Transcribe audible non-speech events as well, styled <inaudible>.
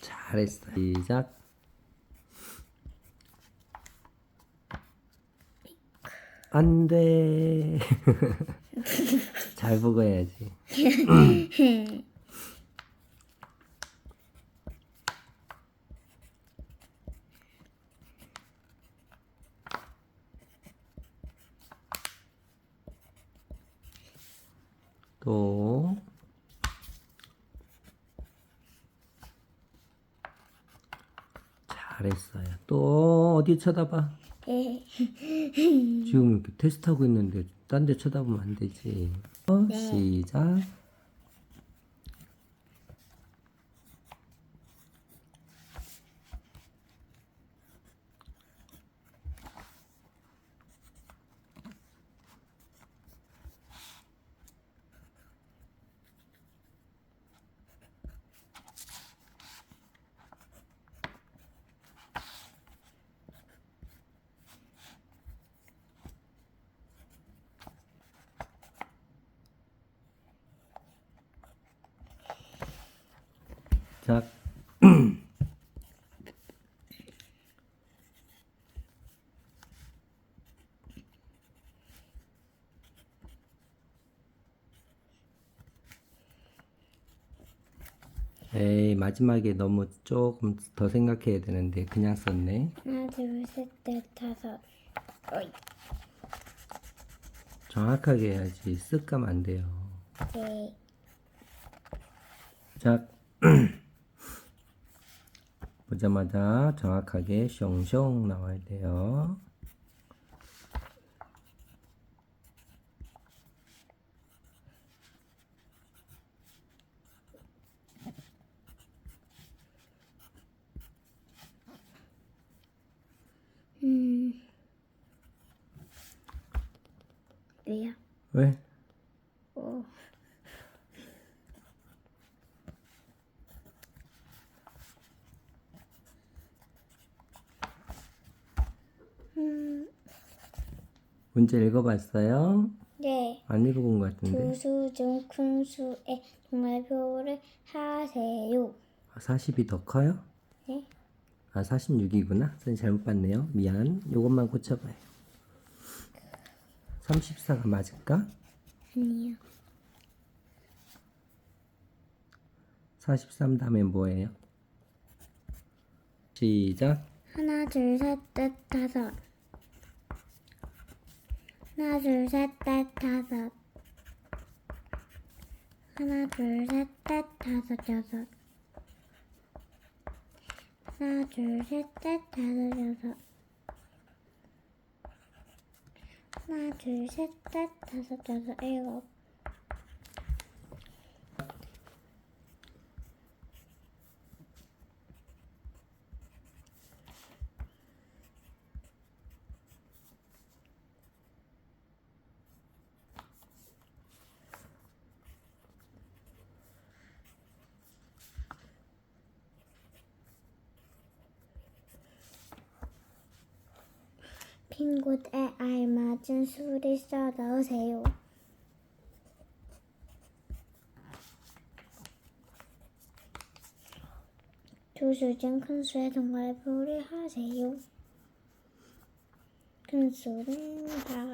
잘했어. 시작. 안 돼. <laughs> 잘 보고 해야지. <laughs> 또 잘했어요. 또 어디 쳐다봐? 지금 이렇게 테스트하고 있는데 딴 데 쳐다보면 안 되지. 어, 시작. 자, <clears throat> 에이 마지막에 너무 조금 더 생각해야 되는데 그냥 썼네. 하나, 둘, 셋, 넷, 다섯. 어이. 정확하게 해야지 쓱 가면 안 돼요. 네. 자, <clears throat> 보자마자 정확하게 숑숑 나와야 돼요. 음. 왜요? 왜? 오. 문제 읽어봤어요? 네. 안 읽어본 것 같은데. 두수 중 큰 수의 동말표를 하세요. 40이 더 커요? 네. 아, 46이구나. 선생님 잘못 봤네요. 미안. 요것만 고쳐봐요. 34가 맞을까? 아니요. 43 다음에 뭐예요? 시작. 하나, 둘, 셋, 넷, 다섯. 하나, 둘, 셋, 넷, 다섯. 하나, 둘, 셋, 넷, 다섯, 여섯. 하나, 둘, 셋, 넷, 다섯, 여섯. 하나, 둘, 셋, 넷, 다섯, 여섯, 일곱. 핀 곳에 알맞은 수를 써 넣으세요. 두수중큰 수의 동말표를 하세요. 큰 수는 다